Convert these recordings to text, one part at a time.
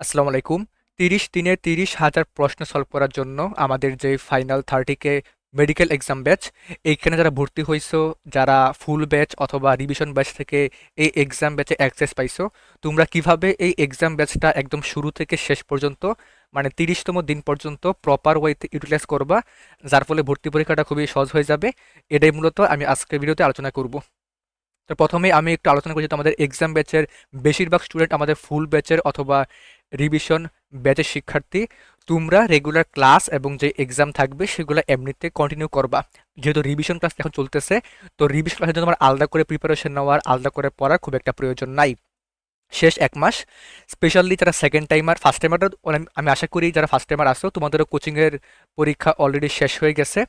আসসালামু আলাইকুম। তিরিশ দিনে তিরিশ হাজার প্রশ্ন সলভ করার জন্য আমাদের যে ফাইনাল থার্টিকে মেডিকেল এক্সাম ব্যাচ এইখানে যারা ভর্তি হয়েছো যারা ফুল ব্যাচ অথবা রিভিশন ব্যাচ থেকে এই এক্সাম ব্যাচে অ্যাক্সেস পাইছো, তোমরা কীভাবে এই এক্সাম ব্যাচটা একদম শুরু থেকে শেষ পর্যন্ত মানে তিরিশতম দিন পর্যন্ত প্রপার ওয়েতে ইউটিলাইজ করবা, যার ফলে ভর্তি পরীক্ষাটা খুবই সহজ হয়ে যাবে। এটাই মূলত আমি আজকের ভিডিওতে আলোচনা করব। তো প্রথমে আমি একটু আলোচনা করছি আমাদের এক্সাম ব্যাচের বেশিরভাগ স্টুডেন্ট আমাদের ফুল ব্যাচের অথবা রিভিশন ব্যাচের শিক্ষার্থী। তোমরা রেগুলার ক্লাস এবং যে এক্সাম থাকবে সেগুলো এমনিতে কন্টিনিউ করবা। যেহেতু রিভিশন ক্লাস এখন চলতেছে, তো রিভিশন ক্লাসের জন্য তোমার আলাদা করে প্রিপারেশন নেওয়ার, আলাদা করে পড়ার খুব একটা প্রয়োজন নাই। শেষ এক মাস স্পেশালি যারা সেকেন্ড টাইমার ফার্স্ট টাইমার আমি আশা করি যারা ফার্স্ট টাইমার আসো তোমাদেরও কোচিংয়ের পরীক্ষা অলরেডি শেষ হয়ে গেছে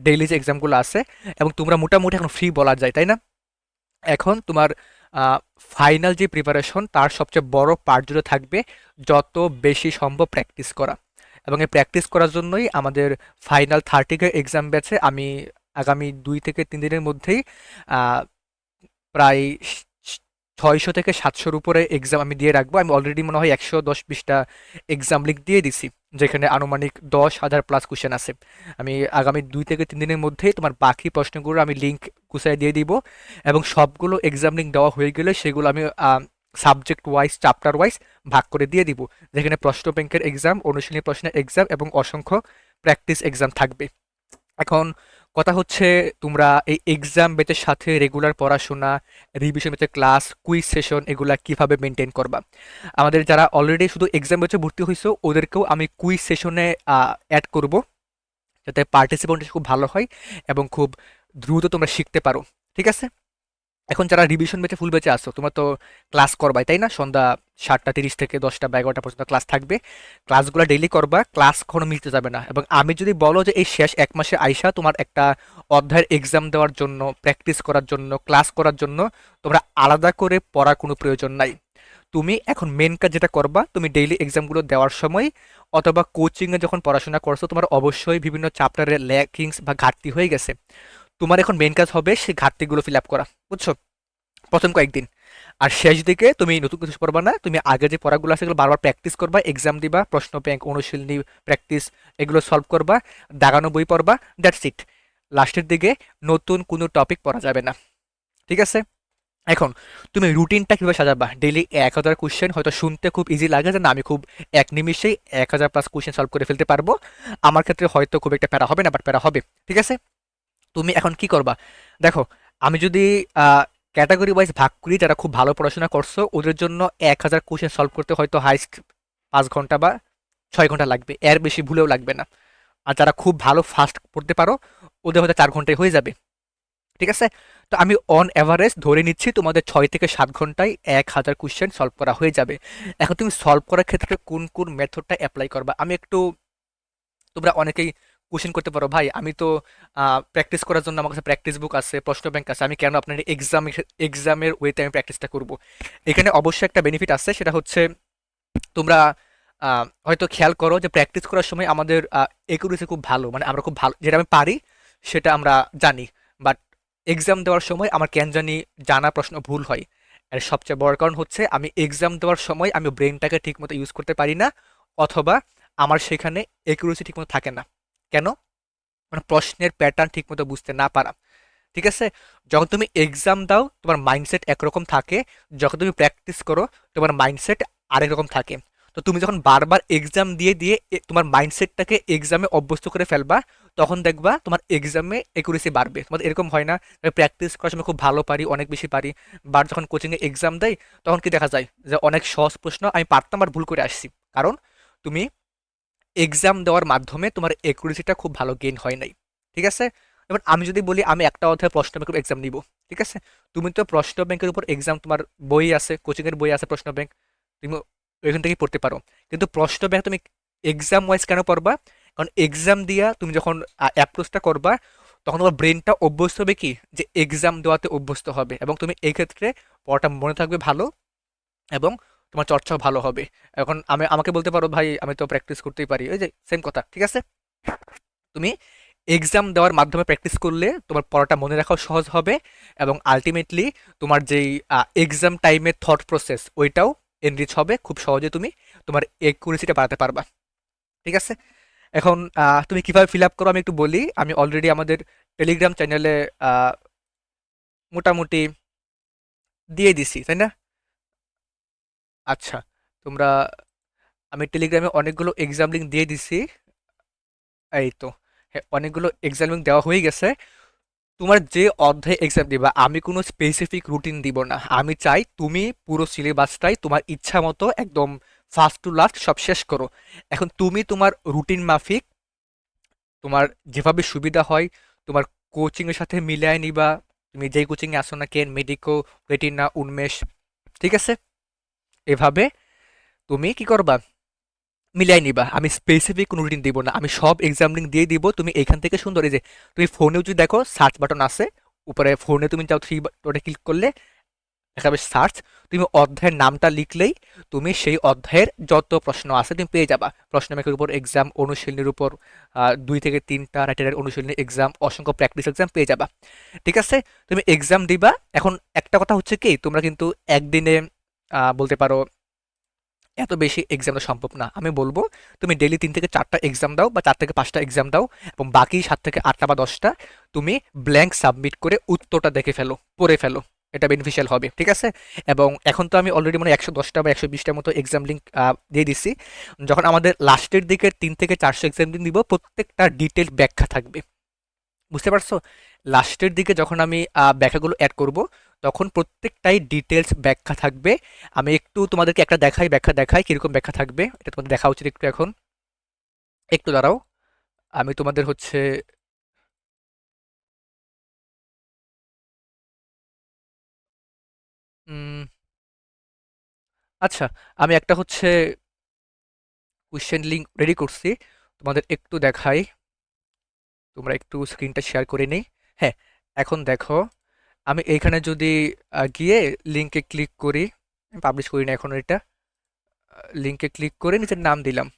ডেইলি যে এক্সামগুলো আছে, এবং তোমরা মোটামুটি এখন ফ্রি বলা যায়, তাই না? এখন তোমার ফাইনাল যে প্রিপারেশন তার সবচেয়ে বড় পার্ট জুড়ে থাকবে, যত বেশি সম্ভব প্র্যাকটিস করা। এবং এই প্র্যাকটিস করার জন্যই আমাদের ফাইনাল থার্টিকে এক্সাম ব্যাচে আমি আগামী দুই থেকে তিন দিনের মধ্যেই প্রায় ছয়শো থেকে সাতশোর উপরে এক্সাম আমি দিয়ে রাখব। আমি অলরেডি মনে হয় একশো দশ বিশটা এক্সাম লিখ দিয়ে দিছি, যেখানে আনুমানিক দশ হাজার প্লাস কোশ্চেন আছে। আমি আগামী দুই থেকে তিন দিনের মধ্যেই তোমার বাকি প্রশ্নগুলো আমি লিঙ্ক গুছাই দিয়ে দিব এবং সবগুলো এক্সাম লিঙ্ক দেওয়া হয়ে গেলে সেগুলো আমি সাবজেক্ট ওয়াইজ চ্যাপ্টার ওয়াইজ ভাগ করে দিয়ে দিব। যেখানে প্রশ্ন ব্যাংকের এক্সাম অনুশীলনী প্রশ্নের এক্সাম এবং অসংখ্য প্র্যাকটিস এক্সাম থাকবে। এখন কথা হচ্ছে তোমরা এই এক্সাম বেচের সাথে রেগুলার পড়াশোনা রিভিশন বেচের ক্লাস কুইজ সেশন এগুলা কীভাবে মেনটেন করবা? আমাদের যারা অলরেডি শুধু এক্সাম বেচে ভর্তি হয়েছো ওদেরকেও আমি কুইজ সেশনে অ্যাড করব। যাতে পার্টিসিপেন্ট খুব ভালো হয় এবং খুব দ্রুত তোমরা শিখতে পারো, ঠিক আছে? এখন যারা রিভিশন বেচে ফুল বেচে আসো তোমরা তো ক্লাস করবাই, তাই না? সন্ধ্যা সাতটা তিরিশ থেকে দশটা বা এগারোটা পর্যন্ত ক্লাস থাকবে। ক্লাসগুলো ডেইলি করবা ক্লাস কখনো মিলতে যাবে না। এবং আমি যদি বলো যে এই শেষ এক মাসে আইসা তোমার একটা অধ্যায়ের এক্সাম দেওয়ার জন্য প্র্যাকটিস করার জন্য ক্লাস করার জন্য, তোমরা আলাদা করে পড়ার কোনো প্রয়োজন নাই। তুমি এখন মেন কাজ যেটা করবা, তুমি ডেইলি এক্সামগুলো দেওয়ার সময়, অথবা কোচিংয়ে যখন পড়াশোনা করছ, তোমার অবশ্যই বিভিন্ন চ্যাপ্টারের ল্যাকিংস বা ঘাটতি হয়ে গেছে। তোমার এখন মেন কাজ হবে সেই ঘাটতিগুলো ফিল আপ করা, বুঝছ? প্রথম কয়েকদিন। আর শেষ দিকে তুমি নতুন কিছু পড়বা না, তুমি আগে যে পড়াগুলো আছে সেগুলো বারবার প্র্যাকটিস করবা এক্সাম দিবা, প্রশ্ন ব্যাংক অনুশীলনী প্র্যাকটিস এগুলো সলভ করবা, দাগানো বই পড়বা দ্যাটস ইট লাস্টের দিকে নতুন কোনো টপিক পড়া যাবে না, ঠিক আছে? এখন, তুমি রুটিনটা কীভাবে সাজাবা? ডেইলি এক হাজার কোশ্চেন হয়তো শুনতে খুব ইজি লাগে যে না, আমি খুব এক নিমিষেই এক হাজার প্লাস কোশ্চেন সলভ করে ফেলতে পারব। আমার ক্ষেত্রে হয়তো খুব একটা প্যারা হবে না বাট প্যারা হবে, ঠিক আছে? তুমি এখন কি করবা? দেখো, আমি যদি ক্যাটাগরি ওয়াইজ ভাগ করি, যারা খুব ভালো পড়াশোনা করছ, ওদের জন্য এক হাজার কোশ্চেন সলভ করতে হয়তো হাইস্ট পাঁচ ঘণ্টা বা ছয় ঘণ্টা লাগবে। এর বেশি ভুলেও লাগবে না। আর যারা খুব ভালো ফাস্ট পড়তে পারো, ওদের হয়তো চার ঘন্টায় হয়ে যাবে। ঠিক আছে? তো আমি অন অ্যাভারেজ ধরে নিচ্ছি তোমাদের ছয় থেকে সাত ঘন্টায় এক হাজার কোশ্চেন সলভ করা হয়ে যাবে। এখন তুমি সলভ করার ক্ষেত্রে কোন কোন মেথডটা অ্যাপ্লাই করবা? আমি একটু, তোমরা অনেকেই কোশ্চেন করতে পারো, ভাই, আমি তো প্র্যাকটিস করার জন্য আমার কাছে প্র্যাকটিস বুক আছে, প্রশ্ন ব্যাংক আছে, আমি কেন আপনার এক্সাম এক্সামের ওয়েতে আমি প্র্যাকটিসটা করব? এখানে অবশ্যই একটা বেনিফিট আছে, সেটা হচ্ছে তোমরা হয়তো খেয়াল করো যে প্র্যাকটিস করার সময় আমাদের একুরেসি খুব ভালো মানে আমরা খুব ভালো, যেটা আমি পারি, সেটা আমরা জানি বাট এক্সাম দেওয়ার সময় আমার কেন জানি জানা প্রশ্ন ভুল হয়। আর সবচেয়ে বড় কারণ হচ্ছে আমি এক্সাম দেওয়ার সময় আমি ব্রেনটাকে ঠিকমতো ইউজ করতে পারি না, অথবা আমার সেখানে একুরেসি ঠিকমতো থাকে না। কেন? মানে প্রশ্নের প্যাটার্ন ঠিকমতো বুঝতে না পারা। ঠিক আছে? যখন তুমি এক্সাম দাও, তোমার মাইন্ডসেট একরকম থাকে। যখন তুমি প্র্যাকটিস করো, তোমার মাইন্ডসেট আরেক রকম থাকে। তো তুমি যখন বারবার এক্সাম দিয়ে দিয়ে তোমার মাইন্ডসেটটাকে এক্সামে অভ্যস্ত করে ফেলবা, তখন দেখবা তোমার এক্সামে একুরেসি বাড়বে। তোমাদের এরকম হয় না প্র্যাকটিস করার সময় খুব ভালো পারি, অনেক বেশি পারি। বার যখন কোচিংয়ে এক্সাম দেয়, তখন কি দেখা যায়? যে অনেক সহজ প্রশ্ন আমি পারতাম আর ভুল করে আসছি। কারণ তুমি এক্সাম দেওয়ার মাধ্যমে তোমার একুরেসিটা খুব ভালো গেইন হয় নাই, ঠিক আছে? এবার আমি যদি বলি, আমি একটা অধ্যায় প্রশ্ন ব্যাংকের এক্সাম নিব, ঠিক আছে? তুমি তো প্রশ্ন ব্যাংকের উপর এক্সাম তোমার বই আছে কোচিংয়ের বই আছে প্রশ্ন ব্যাংক তুমি ওইখান থেকেই পড়তে পারো। কিন্তু প্রশ্ন ব্যাংক তুমি এক্সাম ওয়াইজ কেন পড়বা? কারণ এক্সাম দিয়া তুমি যখন অ্যাপ্রোচটা করবা, তখন তোমার ব্রেনটা অভ্যস্ত হবে কি? যে এক্সাম দেওয়াতে অভ্যস্ত হবে। এবং তুমি এই ক্ষেত্রে পড়াটা মনে থাকবে ভালো এবং তোমার চর্চাও ভালো হবে। এখন আমি, আমাকে বলতে পারো, ভাই, আমি তো প্র্যাকটিস করতেই পারি। ওই যে সেম কথা, ঠিক আছে? তুমি এক্সাম দেওয়ার মাধ্যমে প্র্যাকটিস করলে তোমার পড়াটা মনে রাখাও সহজ হবে এবং আলটিমেটলি তোমার যেই এক্সাম টাইমের থট প্রসেস ওইটাও এনরিচ হবে খুব সহজে তুমি তোমার একুরেসিটা বাড়াতে পারবা। ঠিক আছে? এখন তুমি কীভাবে ফিল আপ করো আমি একটু বলি। আমি অলরেডি আমাদের টেলিগ্রাম চ্যানেলে মোটামুটি দিয়ে দিছি, তাই না? আচ্ছা তোমরা, আমি টেলিগ্রামে অনেকগুলো এক্সাম লিঙ্ক দিয়ে দিছি। এই তো হ্যাঁ অনেকগুলো এক্সাম লিঙ্ক দেওয়া হয়ে গেছে। তোমার যে অধ্যায়ে এক্সাম দিবা, আমি কোনো স্পেসিফিক রুটিন দিব না। আমি চাই তুমি পুরো সিলেবাসটাই তোমার ইচ্ছা মতো একদম ফার্স্ট টু লাস্ট সব শেষ করো। এখন তুমি তোমার রুটিন মাফিক, তোমার যেভাবে সুবিধা হয়, তোমার কোচিংয়ের সাথে মিলিয়ে নিবা। তুমি যেই কোচিংয়ে আসো না কেন মেডিকো রেটিনা উন্মেষ, ঠিক আছে? এভাবে তুমি কি করবা? মিলাই নিবা। আমি স্পেসিফিক কোনো রুটিন দিব না। আমি সব এক্সাম লিঙ্ক দিয়ে দিব। তুমি এখান থেকে সুন্দর, এই যে তুমি ফোনেও যদি দেখো সার্চ বাটন আছে, উপরে ফোনে তুমি যাও থ্রি ওটা ক্লিক করলে দেখাবে সার্চ তুমি অধ্যায়ের নামটা লিখলেই তুমি সেই অধ্যায়ের যত প্রশ্ন আছে তুমি পেয়ে যাবা। প্রশ্ন ব্যাংকের উপর এক্সাম অনুশীলনীর উপর দুই থেকে তিনটা রাইটারের অনুশীলনী এক্সাম অসংখ্য প্র্যাকটিস এক্সাম পেয়ে যাবা। ঠিক আছে? তুমি এক্সাম দিবা। এখন একটা কথা হচ্ছে কি, তোমরা কিন্তু একদিনে বলতে পারো, এত বেশি এক্সাম দেওয়া সম্ভব না। আমি বলব, তুমি ডেলি তিন থেকে চারটা এক্সাম দাও বা চার থেকে পাঁচটা এক্সাম দাও এবং বাকি সাত থেকে আটটা বা দশটা তুমি ব্ল্যাঙ্ক সাবমিট করে উত্তরটা দেখে ফেলো, পড়ে ফেলো। এটা বেনিফিশিয়াল হবে, ঠিক আছে? এবং এখন তো আমি অলরেডি মানে একশো দশটা বা একশো বিশটার মতো এক্সাম লিঙ্ক দিয়ে দিচ্ছি যখন আমাদের লাস্টের দিকে তিন থেকে চারশো এক্সাম লিঙ্ক দিব, প্রত্যেকটা ডিটেল ব্যাখ্যা থাকবে। বুঝতে পারছ? লাস্টের দিকে যখন আমি ব্যাখ্যাগুলো অ্যাড করব তখন প্রত্যেকটাই ডিটেলস ব্যাখ্যা থাকবে। আমি একটু তোমাদেরকে একটা দেখাই, ব্যাখ্যা দেখাই, কীরকম ব্যাখ্যা থাকবে। এটা তোমাদের দেখা উচিত একটু এখন। একটু দাঁড়াও। আমি তোমাদের হচ্ছে আচ্ছা আমি একটা হচ্ছে কোয়েশ্চেন লিঙ্ক রেডি করছি। তোমাদের একটু দেখাই। তোমরা একটু স্ক্রিনটা শেয়ার করে নেই। হ্যাঁ এখন দেখো। আমি এইখানে যদি গিয়ে লিঙ্কে ক্লিক করি পাবলিশ করি না এখন এটা লিঙ্কে ক্লিক করে নিচের নাম দিলাম।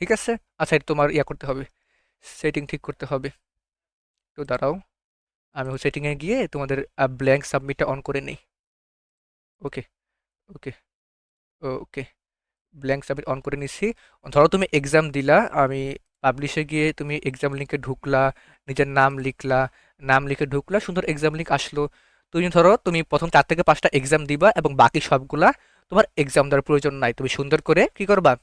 ঠিক আছে? আচ্ছা এটা তোমার ইয়া করতে হবে সেটিং ঠিক করতে হবে। তো দাঁড়াও, আমি সেটিংয়ে গিয়ে তোমাদের ব্ল্যাঙ্ক সাবমিটটা অন করে নিই। Okay okay okay blank submit on করে নিচ্ছি ধরো তুমি এক্সাম দিলা, আমি পাবলিশে গিয়ে তুমি এক্সাম লিঙ্কে ঢুকলা নিজের নাম লিখলা, নাম লিখে ঢুকলা, সুন্দর এক্সাম লিঙ্ক আসলো। তুমি ধরো তুমি প্রথম চার থেকে পাঁচটা এক্সাম দিবা এবং বাকি সবগুলা তোমার এক্সাম দেওয়ার প্রয়োজন নাই। তুমি সুন্দর করে কি করবা?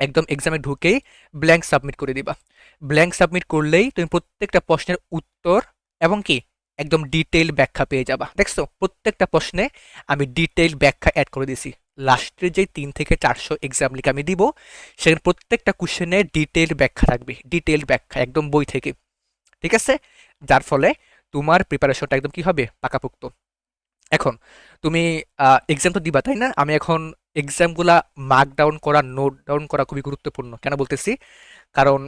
একদম এক্সামে ঢুকেই ব্ল্যাঙ্ক সাবমিট করে দিবা। ব্ল্যাঙ্ক সাবমিট করলেই তুমি প্রত্যেকটা প্রশ্নের উত্তর এবং কি? একদম ডিটেইল ব্যাখ্যা পেয়ে যাবা। দেখছ? প্রত্যেকটা প্রশ্নে আমি ডিটেইল ব্যাখ্যা অ্যাড করে দিছি। লাস্টের যে তিন থেকে চারশো এক্সাম লিখে আমি দিব, সেখানে প্রত্যেকটা কোশ্চেনে ডিটেইল ব্যাখ্যা থাকবে। ডিটেইল ব্যাখ্যা, একদম বই থেকে। ঠিক আছে? যার ফলে তোমার প্রিপারেশনটা একদম কি হবে? পাকাপোক্ত। এখন, তুমি এক্সাম তো দিবা, তাই না? আমি এখন এক্সামগুলা মার্ক ডাউন করা নোট ডাউন করা খুবই গুরুত্বপূর্ণ। কেন বলতেছি? কারণ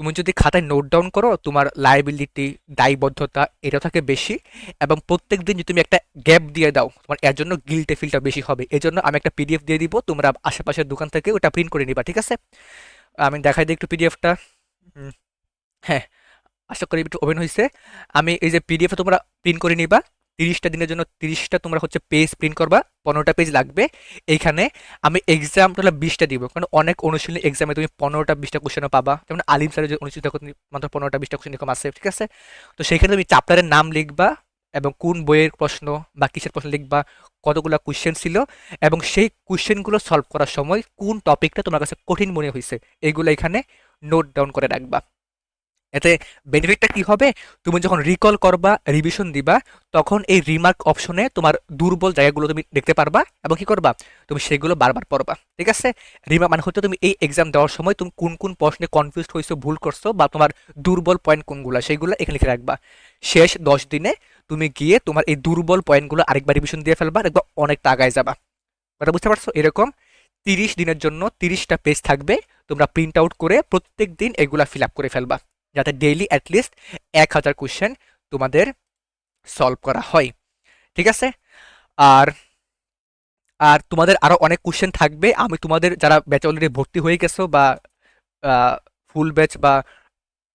তুমি যদি খাতায় নোট ডাউন করো, তোমার লাইবিলিটি দায়বদ্ধতা এটা থাকে বেশি এবং প্রত্যেক দিন যদি তুমি একটা গ্যাপ দিয়ে দাও, তোমার এর জন্য গিলটে ফিলটা বেশি হবে। এই জন্য আমি একটা পিডিএফ দিয়ে দিব, তোমরা আশেপাশের দোকান থেকে ওটা প্রিন্ট করে নিবা, ঠিক আছে? আমি দেখাই দিই একটু পিডিএফটা হ্যাঁ আশা করি একটু ওপেন হয়েছে আমি এই যে পিডিএফ তোমরা প্রিন্ট করে নিবা, তিরিশটা দিনের জন্য তিরিশটা তোমরা হচ্ছে পেজ প্রিন্ট করবা, পনেরোটা পেজ লাগবে। এইখানে আমি এক্সাম তাহলে বিশটা দিব, কারণ অনেক অনুশীলনী এক্সামে তুমি পনেরোটা বিশটা কোশ্চেনও পাবা। যেমন আলিম স্যারের যে অনুশীলন মাত্র পনেরোটা বিশটা কোশ্চেন এরকম আছে, ঠিক আছে? তো সেইখানে তুমি চ্যাপ্টারের নাম লিখবা এবং কোন বইয়ের প্রশ্ন বা কিসের প্রশ্ন লিখবা, কতগুলো কোশ্চেন ছিল এবং সেই কোশ্চেনগুলো সলভ করার সময় কোন টপিকটা তোমার কাছে কঠিন মনে হয়েছে এইগুলো এখানে নোট ডাউন করে রাখবা। এতে বেনিফিটটা কি হবে? তুমি যখন রিকল করবা রিভিশন দিবা, তখন এই রিমার্ক অপশনে তোমার দুর্বল জায়গাগুলো তুমি দেখতে পারবা এবং কি করবা? তুমি সেগুলো বারবার পড়বা, ঠিক আছে? রিমার্ক মানে হচ্ছে তুমি এই এক্সাম দেওয়ার সময় তুমি কোন কোন প্রশ্নে কনফিউজ হয়েছো ভুল করছ বা তোমার দুর্বল পয়েন্ট কোনগুলো সেইগুলো এখানে লিখে রাখবা। শেষ দশ দিনে তুমি গিয়ে তোমার এই দুর্বল পয়েন্টগুলো আরেকবার রিভিশন দিয়ে ফেলবা একবার অনেকটা আগায় যাবা। কথা বুঝতে পারছ? এরকম তিরিশ দিনের জন্য তিরিশটা পেজ থাকবে, তোমরা প্রিন্ট আউট করে প্রত্যেক দিন এগুলা ফিল আপ করে ফেলবা। যাতে ডেইলি অ্যাটলিস্ট এক হাজার কোশ্চেন তোমাদের সলভ করা হয়। ঠিক আছে? আর আর তোমাদের আরও অনেক কোশ্চেন থাকবে। আমি তোমাদের যারা ব্যাচ অলরেডি ভর্তি হয়ে গেছো বা ফুল ব্যাচ বা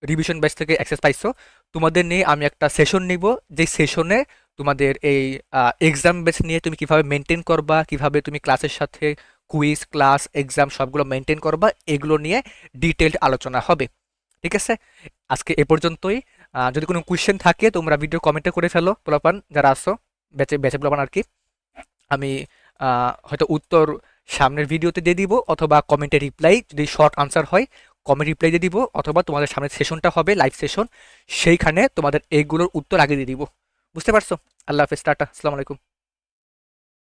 রিভিশন ব্যাচ থেকে অ্যাক্সেস পাইছো, তোমাদের নিয়ে আমি একটা সেশন নিব। যে সেশনে তোমাদের এই এক্সাম বেস নিয়ে তুমি কীভাবে মেনটেন করবা, কীভাবে তুমি ক্লাসের সাথে কুইজ ক্লাস এক্সাম সবগুলো মেনটেন করবা, এগুলো নিয়ে ডিটেলড আলোচনা হবে। ঠিক আছে? আজকে এ পর্যন্তই। যদি কোনো কোয়েশ্চেন থাকে, তোমরা ভিডিও কমেন্টে করে ফেলো, পোলাপান, যারা আসো বেঁচে বেঁচে পোলাপান আর কি। আমি হয়তো উত্তর সামনের ভিডিওতে দিয়ে দিব, অথবা কমেন্টে রিপ্লাই যদি শর্ট আনসার হয় কমেন্ট রিপ্লাই দিয়ে দিব, অথবা তোমাদের সামনের সেশনটা হবে লাইভ সেশন সেইখানে তোমাদের এইগুলোর উত্তর আগে দিয়ে দিব। বুঝতে পারছ? আল্লাহ হাফেজ, টাটা, আসসালামু আলাইকুম।